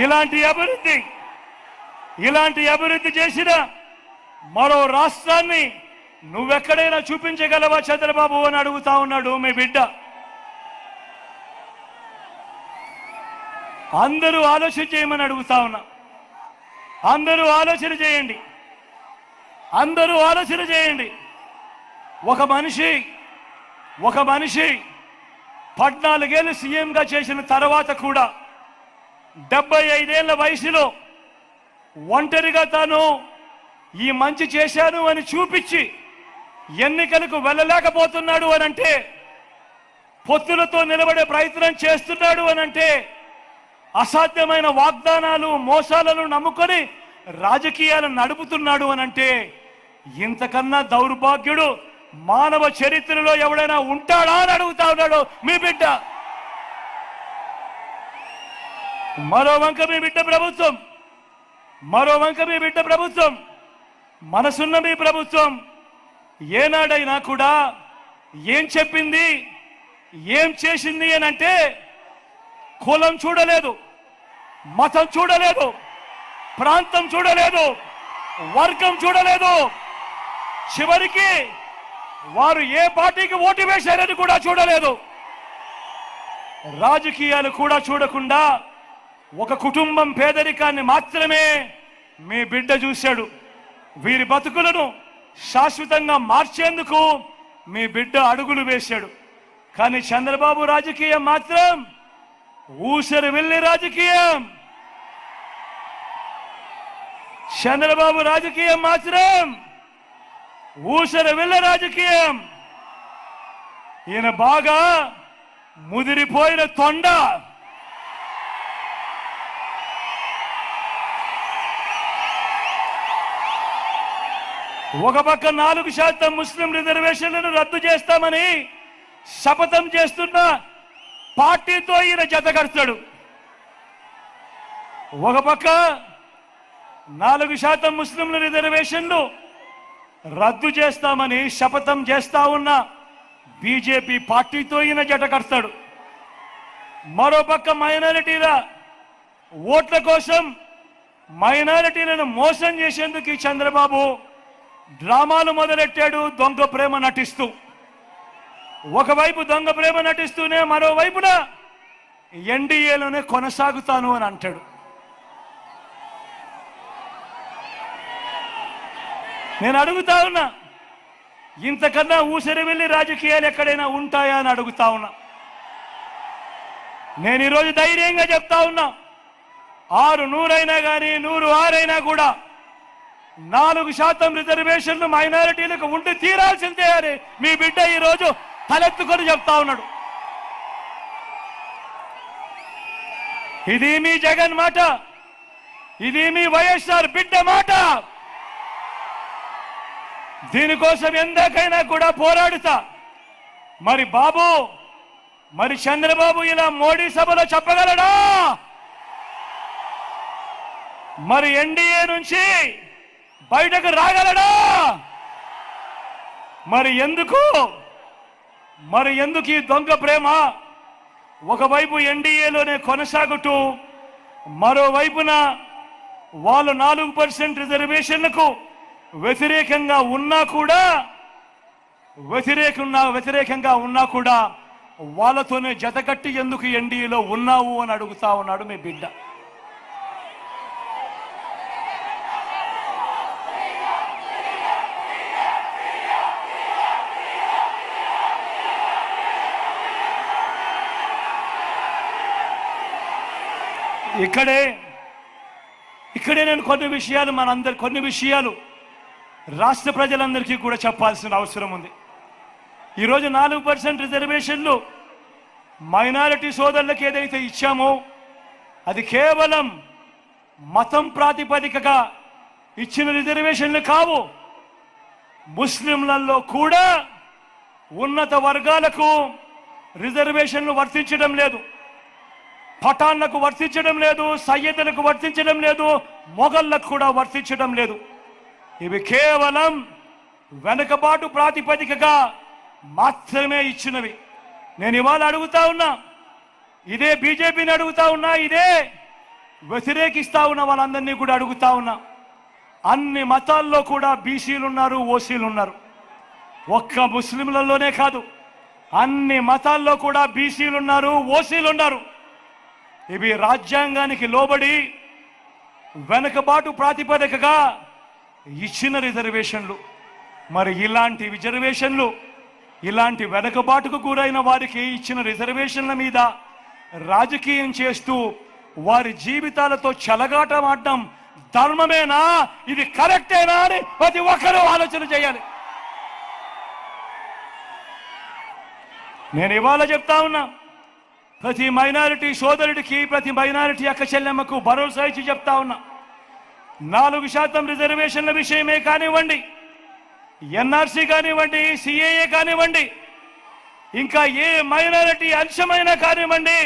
ఇలాంటి అభివృద్ధి ఇలాంటి అభివృద్ధి చేసిన మరో రాష్ట్రాన్ని నువ్వెక్కడైనా చూపించగలవా చంద్రబాబు అని అడుగుతా ఉన్నాడు మీ బిడ్డ. అందరూ ఆలోచన చేయమని అడుగుతా ఉన్నా. అందరూ ఆలోచన చేయండి. అందరూ ఆలోచన చేయండి. ఒక మనిషి ఒక మనిషి పద్నాలుగేళ్ళు సీఎంగా చేసిన తర్వాత కూడా డెబ్బై ఐదేళ్ళ వయసులో ఒంటరిగా తాను ఈ మంచి చేశాను అని చూపించి ఎన్నికలకు వెళ్ళలేకపోతున్నాడు అని అంటే పొత్తులతో నిలబడే ప్రయత్నం చేస్తున్నాడు అని అంటే అసాధ్యమైన వాగ్దానాలు మోసాలను నమ్ముకొని రాజకీయాలు నడుపుతున్నాడు అని అంటే ఇంతకన్నా దౌర్భాగ్యుడు మానవ చరిత్రలో ఎవడైనా ఉంటాడా అని అడుగుతా ఉన్నాడు మీ బిడ్డ. మరో వంక మీ బిడ్డ ప్రభుత్వం. మరో వంక మీ బిడ్డ ప్రభుత్వం. మనసున్న మీ ప్రభుత్వం. ఏనాడైనా కూడా ఏం చెప్పింది ఏం చేసింది అని అంటే కులం చూడలేదు మతం చూడలేదు ప్రాంతం చూడలేదు వర్గం చూడలేదు. చివరికి వారు ఏ పార్టీకి ఓటు వేశారని కూడా చూడలేదు. రాజకీయాలు కూడా చూడకుండా ఒక కుటుంబం పేదరికాన్ని మాత్రమే మీ బిడ్డ చూశాడు. వీరి బతుకులను శాశ్వతంగా మార్చేందుకు మీ బిడ్డ అడుగులు వేశాడు. కానీ చంద్రబాబు రాజకీయం మాత్రం ఊసరి వెళ్ళి రాజకీయం. చంద్రబాబు రాజకీయం మాత్రం ఊసరి వెళ్ళ రాజకీయం. ఈయన బాగా ముదిరిపోయిన తొండ. ఒక పక్క నాలుగు శాతం ముస్లిం రిజర్వేషన్లను రద్దు చేస్తామని శపథం చేస్తున్న పార్టీతో ఈయన జతకడతాడు ఒక పక్క నాలుగు శాతం ముస్లింల రిజర్వేషన్లు రద్దు చేస్తామని శపథం చేస్తా ఉన్న బీజేపీ పార్టీతో ఈయన జట కడతాడు మరోపక్క మైనారిటీల ఓట్ల కోసం మైనారిటీలను మోసం చేసేందుకు ఈ చంద్రబాబు డ్రామాలు మొదలెట్టాడు దొంగ ప్రేమ నటిస్తూ. ఒకవైపు దొంగ ప్రేమ నటిస్తూనే మరోవైపున ఎన్డీఏలోనే కొనసాగుతాను అని అంటాడు. నేను అడుగుతా ఉన్నా ఇంతకన్నా ఊసరి వెళ్ళి రాజకీయాలు ఎక్కడైనా ఉంటాయా అని అడుగుతా ఉన్నా. నేను ఈరోజు ధైర్యంగా చెప్తా ఉన్నా ఆరు నూరైనా కానీ నూరు ఆరైనా కూడా నాలుగు శాతం రిజర్వేషన్లు మైనారిటీలకు ఉండి తీరాల్సిందే అని మీ బిడ్డ ఈరోజు తలెత్తుకొని చెప్తా ఉన్నాడు. ఇది మీ జగన్ మాట ఇది మీ వైఎస్ఆర్ బిడ్డ మాట. దీనికోసం ఎందాకైనా కూడా పోరాడుతా. మరి బాబు మరి చంద్రబాబు ఇలా మోడీ సభలో చెప్పగలడా? మరి ఎన్డీఏ నుంచి బయటకు రాగలడా? మరి ఎందుకు? మరి ఎందుకు ఈ దొంగ ప్రేమ? ఒకవైపు ఎన్డీఏలోనే కొనసాగుతూ మరోవైపున వాళ్ళు నాలుగు పర్సెంట్ రిజర్వేషన్లకు వ్యతిరేకంగా ఉన్నా కూడా వ్యతిరేకంగా వ్యతిరేకంగా ఉన్నా కూడా వాళ్ళతోనే జతకట్టి ఎందుకు ఎన్డీఏలో ఉన్నావు అని అడుగుతా ఉన్నాడు మీ బిడ్డ. ఇక్కడే ఇక్కడే నేను కొన్ని విషయాలు మనందరి కొన్ని విషయాలు రాష్ట్ర ప్రజలందరికీ కూడా చెప్పాల్సిన అవసరం ఉంది. ఈరోజు నాలుగు పర్సెంట్ రిజర్వేషన్లు మైనారిటీ సోదరులకు ఏదైతే ఇచ్చామో అది కేవలం మతం ప్రాతిపదికగా ఇచ్చిన రిజర్వేషన్లు కావు. ముస్లింలలో కూడా ఉన్నత వర్గాలకు రిజర్వేషన్లు వర్తించడం లేదు. పఠాన్లకు వర్తించడం లేదు సయ్యదులకు వర్తించడం లేదు మొఘళ్ళకు కూడా వర్తించడం లేదు. ఇవి కేవలం వెనుకబాటు ప్రాతిపదికగా మాత్రమే ఇచ్చినవి. నేను ఇవాళ అడుగుతా ఉన్నా ఇదే బీజేపీని అడుగుతా ఉన్నా ఇదే వ్యతిరేకిస్తా ఉన్న వాళ్ళందరినీ కూడా అడుగుతా ఉన్నా. అన్ని మతాల్లో కూడా బీసీలు ఉన్నారు ఓసీలు ఉన్నారు. ఒక్క ముస్లింలలోనే కాదు అన్ని మతాల్లో కూడా బీసీలు ఉన్నారు ఓసీలు ఉన్నారు. ఇవి రాజ్యాంగానికి లోబడి వెనుకబాటు ప్రాతిపదికగా ఇచ్చిన రిజర్వేషన్లు. మరి ఇలాంటి రిజర్వేషన్లు ఇలాంటి వెనుకబాటుకు గురైన వారికి ఇచ్చిన రిజర్వేషన్ల మీద రాజకీయం చేస్తూ వారి జీవితాలతో చెలగాటమాడడం ధర్మమేనా? ఇది కరెక్టేనా అని ప్రతి ఒక్కరూ ఆలోచన చేయాలి. నేను ఇవాళ చెప్తా ఉన్నా ప్రతి మైనారిటీ సోదరుడికి ప్రతి మైనారిటీ అక్క చెల్లెమ్మకు భరోసా ఇచ్చి చెప్తా ఉన్నా. నాలుగు శాతం రిజర్వేషన్ల విషయమే కానివ్వండి ఎన్ఆర్సీ కానివ్వండి సిఏఏ కానివ్వండి ఇంకా ఏ మైనారిటీ అంశమైనా కానివ్వండి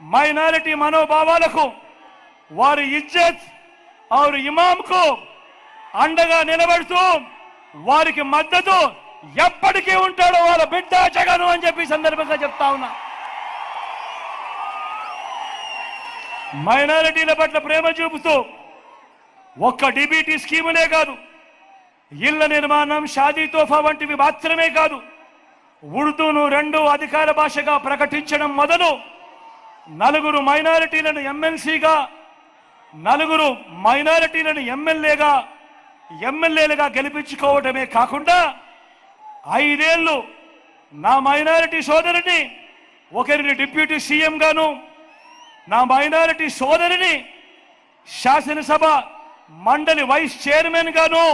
మైనారిటీ మనోభావాలకు వారి ఇజ్జత్ ఆరు ఇమాంకు అండగా నిలబడుతూ వారికి మద్దతు ఎప్పటికీ ఉంటాడో వాళ్ళ బిడ్డ జగను అని చెప్పి సందర్భంగా చెప్తా ఉన్నా. మైనారిటీల పట్ల ప్రేమ చూపుతూ ఒక్క డిబిటీ స్కీములే కాదు ఇళ్ళ నిర్మాణం షాదీ తోఫా వంటివి మాత్రమే కాదు ఉర్దూను రెండు అధికార భాషగా ప్రకటించడం మొదలు నలుగురు మైనారిటీలను ఎమ్మెల్సీగా నలుగురు మైనారిటీలను ఎమ్మెల్యేగా ఎమ్మెల్యేలుగా గెలిపించుకోవడమే కాకుండా ఐదేళ్ళు నా మైనారిటీ సోదరుని ఒకరిని డిప్యూటీ సీఎం గాను నా మైనారిటీ సోదరిని శాసనసభ మండలి వైస్ చైర్మన్ గాను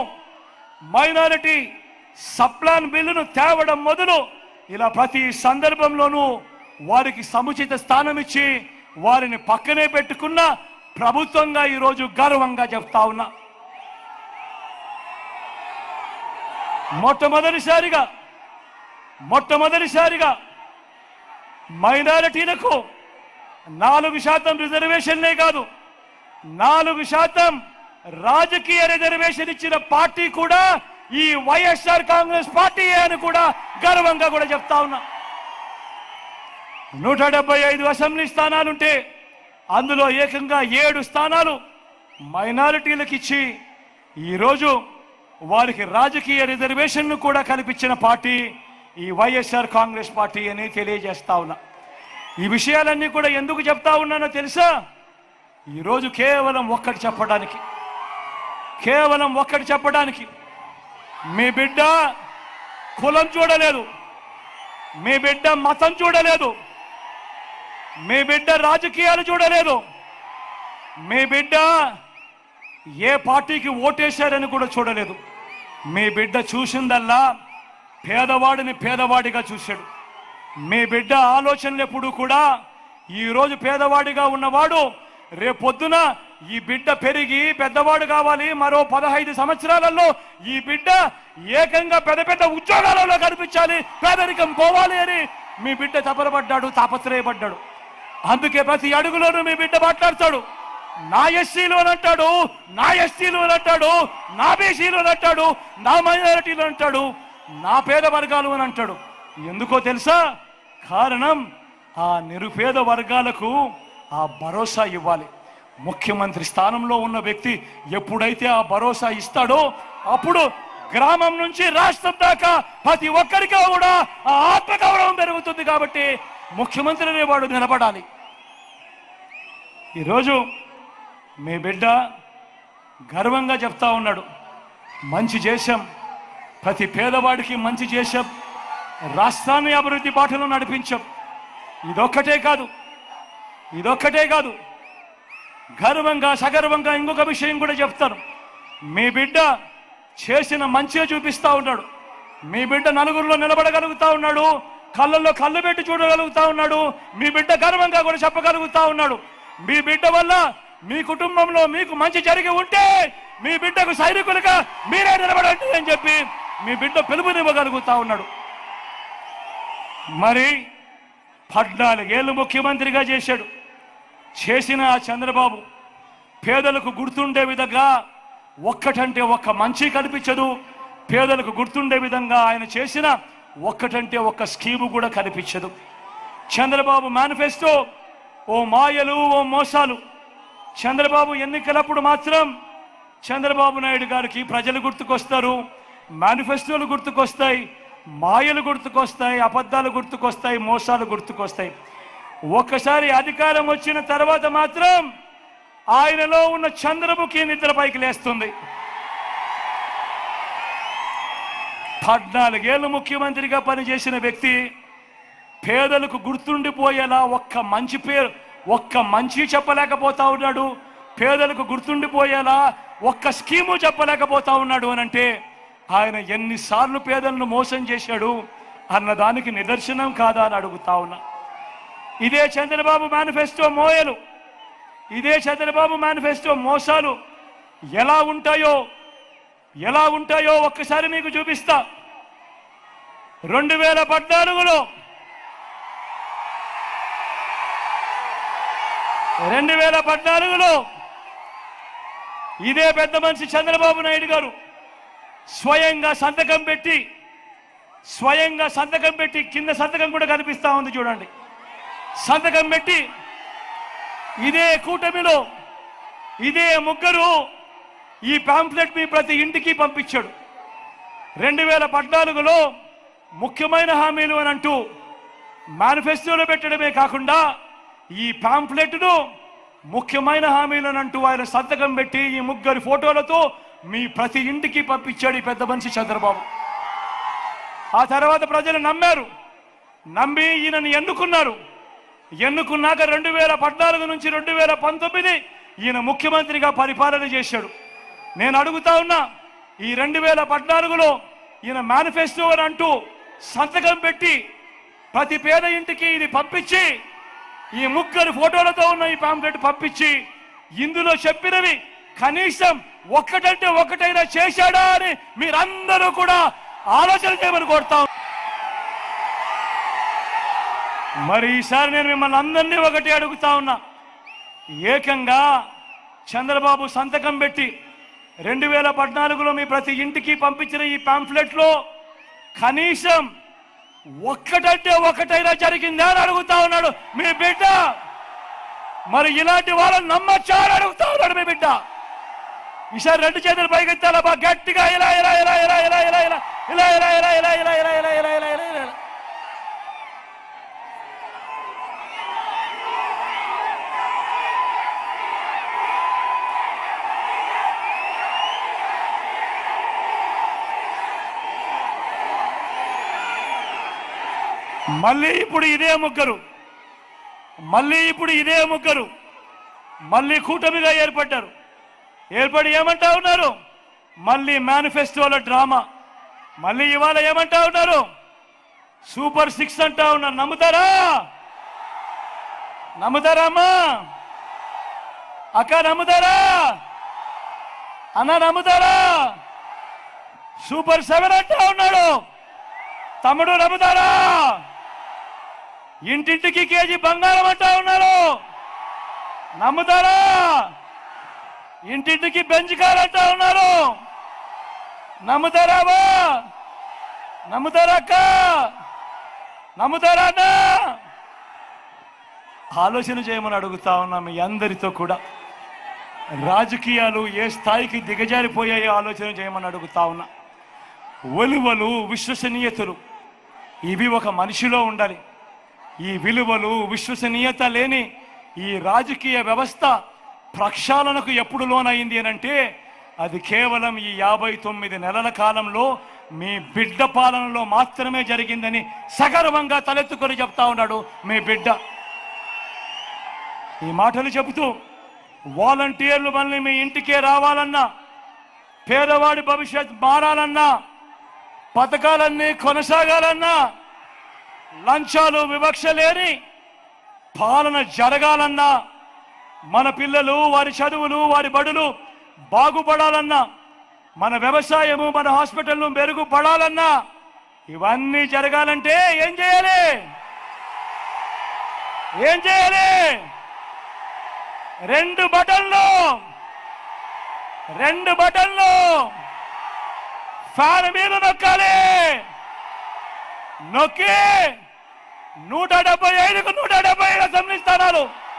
మైనారిటీ సప్లాన్ బిల్లును తేవడం మొదలు ఇలా ప్రతి సందర్భంలోనూ వారికి సముచిత స్థానం ఇచ్చి వారిని పక్కనే పెట్టుకున్న ప్రభుత్వంగా ఈరోజు గర్వంగా చెప్తా ఉన్నా. మొట్టమొదటిసారిగా మొట్టమొదటిసారిగా మైనారిటీలకు నాలుగు శాతం రిజర్వేషన్లే కాదు నాలుగు శాతం రాజకీయ రిజర్వేషన్ ఇచ్చిన పార్టీ కూడా ఈ వైఎస్ఆర్ కాంగ్రెస్ పార్టీ అని కూడా గర్వంగా కూడా చెప్తా ఉన్నా. నూట డెబ్బై ఐదు అసెంబ్లీ స్థానాలుంటే అందులో ఏకంగా ఏడు స్థానాలు మైనారిటీలకు ఇచ్చి ఈరోజు వారికి రాజకీయ రిజర్వేషన్ను కూడా కల్పించిన పార్టీ ఈ వైఎస్ఆర్ కాంగ్రెస్ పార్టీ అని తెలియజేస్తా ఉన్నా. ఈ విషయాలన్నీ కూడా ఎందుకు చెప్తా ఉన్నానో తెలుసా? ఈరోజు కేవలం ఒక్కటి చెప్పడానికి. కేవలం ఒక్కటి చెప్పడానికి. మీ బిడ్డ కులం చూడలేదు. మీ బిడ్డ మతం చూడలేదు. మీ బిడ్డ రాజకీయాలు చూడలేదు. మీ బిడ్డ ఏ పార్టీకి ఓటేశారని కూడా చూడలేదు. మీ బిడ్డ చూసిందల్లా పేదవాడిని పేదవాడిగా చూశాడు. మీ బిడ్డ ఆలోచనలు ఎప్పుడు కూడా ఈరోజు పేదవాడిగా ఉన్నవాడు రేపొద్దున ఈ బిడ్డ పెరిగి పెద్దవాడు కావాలి. మరో పదహైదు సంవత్సరాలలో ఈ బిడ్డ ఏకంగా పెద్ద పెద్ద ఉద్యోగాలలో కనిపించాలి. పేదరికం పోవాలి అని మీ బిడ్డ తపరపడ్డాడు తాపత్రయపడ్డాడు. అందుకే ప్రతి అడుగులోనూ మీ బిడ్డ మాట్లాడతాడు. నా ఎస్సీలు అని అంటాడు నా ఎస్సీలు అని అంటాడు నా బీసీలు అని అంటాడు నా మైనారిటీలు అంటాడు నా పేద వర్గాలు అని అంటాడు. ఎందుకో తెలుసా? కారణం ఆ నిరుపేద వర్గాలకు ఆ భరోసా ఇవ్వాలి. ముఖ్యమంత్రి స్థానంలో ఉన్న వ్యక్తి ఎప్పుడైతే ఆ భరోసా ఇస్తాడో అప్పుడు గ్రామం నుంచి రాష్ట్రం దాకా ప్రతి ఒక్కరికి కూడా ఆ ఆత్మగౌరవం పెరుగుతుంది కాబట్టి ముఖ్యమంత్రి అనేవాడు నిలబడాలి. ఈరోజు మీ బిడ్డ గర్వంగా చెప్తా ఉన్నాడు. మంచి చేశాం. ప్రతి పేదవాడికి మంచి చేశాం. రాష్ట్రాన్ని అభివృద్ధి బాటలో నడిపించాం. ఇదొక్కటే కాదు. ఇదొక్కటే కాదు. గర్వంగా సగర్వంగా ఇంకొక విషయం కూడా చెప్తాను. మీ బిడ్డ చేసిన మంచిగా చూపిస్తా ఉన్నాడు. మీ బిడ్డ నలుగురిలో నిలబడగలుగుతా ఉన్నాడు. కళ్ళల్లో కళ్ళు పెట్టి చూడగలుగుతా ఉన్నాడు. మీ బిడ్డ గర్వంగా కూడా చెప్పగలుగుతా ఉన్నాడు. మీ బిడ్డ వల్ల మీ కుటుంబంలో మీకు మంచి జరిగి ఉంటే మీ బిడ్డకు సైనికులుగా మీరే నిలబడండి అని చెప్పి మీ బిడ్డ పిలుపునివ్వగలుగుతా ఉన్నాడు. మరి పద్నాలుగేళ్ళు ముఖ్యమంత్రిగా చేశాడు. చేసిన ఆ చంద్రబాబు పేదలకు గుర్తుండే విధంగా ఒక్కటంటే ఒక్క మంచి కనిపించదు. పేదలకు గుర్తుండే విధంగా ఆయన చేసిన ఒక్కటంటే ఒక్క స్కీము కూడా కనిపించదు. చంద్రబాబు మేనిఫెస్టో ఓ మాయలు ఓ మోసాలు. చంద్రబాబు ఎన్నికలప్పుడు మాత్రం చంద్రబాబు నాయుడు గారికి ప్రజలు గుర్తుకొస్తారు మేనిఫెస్టోలు గుర్తుకొస్తాయి. మాయలు గుర్తుకొస్తాయి అబద్ధాలు గుర్తుకొస్తాయి మోసాలు గుర్తుకొస్తాయి. ఒక్కసారి అధికారం వచ్చిన తర్వాత మాత్రం ఆయనలో ఉన్న చంద్రముఖి నిద్ర పైకి లేస్తుంది. పద్నాలుగేళ్ళు ముఖ్యమంత్రిగా పనిచేసిన వ్యక్తి పేదలకు గుర్తుండిపోయేలా ఒక్క మంచి పేరు ఒక్క మంచి చెప్పలేకపోతా ఉన్నాడు. పేదలకు గుర్తుండిపోయేలా ఒక్క స్కీము చెప్పలేకపోతా ఉన్నాడు అని అంటే ఆయన ఎన్నిసార్లు పేదలను మోసం చేశాడు అన్న దానికి నిదర్శనం కాదా అని అడుగుతా ఉన్నా. ఇదే చంద్రబాబు మేనిఫెస్టో మోయలు. ఇదే చంద్రబాబు మేనిఫెస్టో మోసాలు ఎలా ఉంటాయో ఎలా ఉంటాయో ఒక్కసారి మీకు చూపిస్తా. రెండు వేల పద్నాలుగులో రెండు వేల పద్నాలుగులో ఇదే పెద్ద మనిషి చంద్రబాబు నాయుడు గారు స్వయంగా సంతకం పెట్టి స్వయంగా సంతకం పెట్టి కింద సంతకం కూడా కనిపిస్తూ ఉంది చూడండి. సంతకం పెట్టి ఇదే కూటమిలో ఇదే ముగ్గురు ఈ పాంప్లెట్ మీ ప్రతి ఇంటికి పంపించాడు. రెండు వేల పద్నాలుగులో ముఖ్యమైన హామీలు అని అంటూ మేనిఫెస్టోలో పెట్టడమే కాకుండా ఈ పాంప్లెట్ను ముఖ్యమైన హామీలను అంటూ ఆయన సంతకం పెట్టి ఈ ముగ్గురు ఫోటోలతో మీ ప్రతి ఇంటికి పంపించాడు ఈ పెద్ద మనిషి చంద్రబాబు. ఆ తర్వాత ప్రజలు నమ్మారు. నమ్మి ఈయనని ఎన్నుకున్నారు. ఎన్నుకున్నాక రెండు వేల పద్నాలుగు నుంచి రెండు వేల పంతొమ్మిది ఈయన ముఖ్యమంత్రిగా పరిపాలన చేశాడు. నేను అడుగుతా ఉన్నా ఈ రెండు వేల పద్నాలుగులో ఈయన మేనిఫెస్టో అని అంటూ సంతకం పెట్టి ప్రతి పేద ఇంటికి ఇది పంపించి ఈ ముగ్గురు ఫోటోలతో ఉన్న ఈ పాంప్లెట్ పంపించి ఇందులో చెప్పినవి కనీసం ఒక్కటంటే ఒక్కటైనా చేశాడా అని మీరందరూ కూడా ఆలోచన చేయమని కోరుతాం మరి ఈసారి నేను మిమ్మల్ని అందరినీ ఒకటి అడుగుతా ఉన్నా. ఏకంగా చంద్రబాబు సంతకం పెట్టి రెండు వేల పద్నాలుగులో మీ ప్రతి ఇంటికి పంపించిన ఈ పాంఫ్లెట్లో కనీసం ఒక్కటంటే ఒక్కటైనా జరిగిందా అని అడుగుతా ఉన్నాడు మీ బిడ్డ. మరి ఇలాంటి వాళ్ళని నమ్మచ్చా అని అడుగుతా ఉన్నాడు మీ బిడ్డ. ఈసారి రెండు చేతులు పైకెత్తాలా బా గట్టిగా ఇలా ఇలా ఇలా ఇలా ఇలా ఇలా ఇలా ఇలా ఇలా ఇలా ఇలా ఇలా ఇలా ఇలా ఇలా ఇలా ఇలా ఇలా మళ్ళీ ఇప్పుడు ఇదే ముగ్గురు మళ్ళీ ఇప్పుడు ఇదే ముగ్గురు మళ్ళీ కూటమిగా ఏర్పడ్డారు ఏర్పడి ఏమంటా ఉన్నారు? మళ్ళీ మేనిఫెస్టోల డ్రామా మళ్ళీ ఇవాళ ఏమంటా ఉన్నారు? సూపర్ సిక్స్ అంటా ఉన్నారు. నమ్ముతారా? నమ్ముతారా అమ్మా? అక్క నమ్ముతారా? అన్న నమ్ముతారా? సూపర్ సెవెన్ అంటా ఉన్నాడు. తమ్ముడు నమ్ముతారా? ఇంటింటికి కేజీ బంగారం అంటా ఉన్నారు. నమ్ముతారా? ఇంటింటికి బెంచ్ ఉన్నారు. నమ్ముతారా బా నమ్ముతారా అక్క? నమ్ముతారా అన్న? ఆలోచన చేయమని అడుగుతా ఉన్నా మీ అందరితో కూడా. రాజకీయాలు ఏ స్థాయికి దిగజారిపోయాయో ఆలోచన చేయమని అడుగుతా ఉన్నా. ఒలువలు విశ్వసనీయతలు. ఇవి ఒక మనిషిలో ఉండాలి. ఈ విలువలు విశ్వసనీయత లేని ఈ రాజకీయ వ్యవస్థ ప్రక్షాళనకు ఎప్పుడు లోనైంది అని అంటే అది కేవలం ఈ యాభై తొమ్మిది నెలల కాలంలో మీ బిడ్డ పాలనలో మాత్రమే జరిగిందని సగర్వంగా తలెత్తుకొని చెప్తా ఉన్నాడు మీ బిడ్డ. ఈ మాటలు చెబుతూ వాలంటీర్లు మళ్ళీ మీ ఇంటికే రావాలన్నా పేదవాడి భవిష్యత్ మారాలన్నా పథకాలన్నీ కొనసాగాలన్నా లంచాలు వివక్ష లేని పాలన జరగాలన్నా మన పిల్లలు వారి చదువులు వారి బడులు బాగుపడాలన్నా మన వ్యవసాయము మన హాస్పిటల్ను మెరుగుపడాలన్నా ఇవన్నీ జరగాలంటే ఏం చేయాలి? ఏం చేయాలి? రెండు బటన్లు రెండు బటన్లు ఫ్యాన్ మీద నొక్కాలి. నొక్కి నూట డెబ్బై ఐదుకు నూట డెబ్బై ఐదు అసెంబ్లీ స్థానాలు.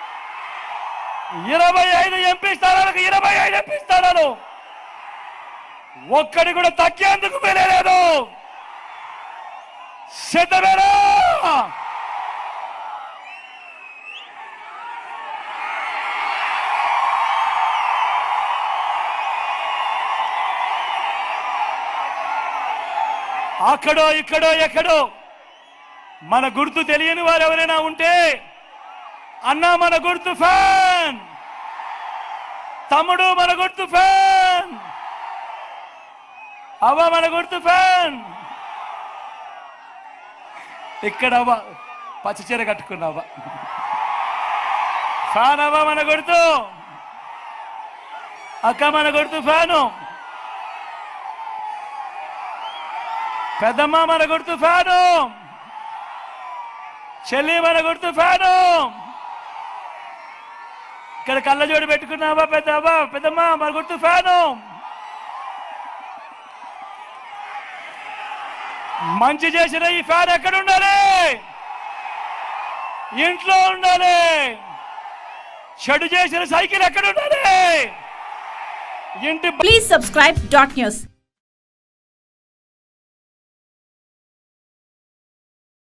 ఇరవై ఐదు ఎంపీ స్థానాలకు ఇరవై ఐదు ఎంపీ స్థానాలు. ఒక్కడి కూడా తగ్గేందుకు వెళ్ళలేదు సిద్ధమేనా? అక్కడో ఇక్కడో ఎక్కడో. మన గుర్తు తెలియని వారు ఎవరైనా ఉంటే అన్నా మన గుర్తు ఫ్యాన్! తమ్ముడు మన గుర్తు ఫ్యాన్. అవ్వ మన గుర్తు ఫ్యాన్. ఇక్కడ అవ్వ పచ్చచీర కట్టుకున్నావా ఫ్యాన్ అవ్వ మన గుర్తు అక్క మన గుర్తు ఫ్యాను. పెద్దమ్మ మన గుర్తు ఫ్యాను. చెల్లి మన గుర్తు ఫ్యాను. ఇక్కడ కళ్ళజోడు పెట్టుకున్నావా పెద్దవా? పెద్దమ్మ మరి గుర్తు ఫ్యాను. మంచి చేసిన ఈ ఫ్యాన్ ఎక్కడ ఉండాలి? ఇంట్లో ఉండాలి. చెడు చేసిన సైకిల్ ఎక్కడ ఉండాలి? ఇంటి ప్లీజ్ సబ్స్క్రైబ్ డాట్ న్యూస్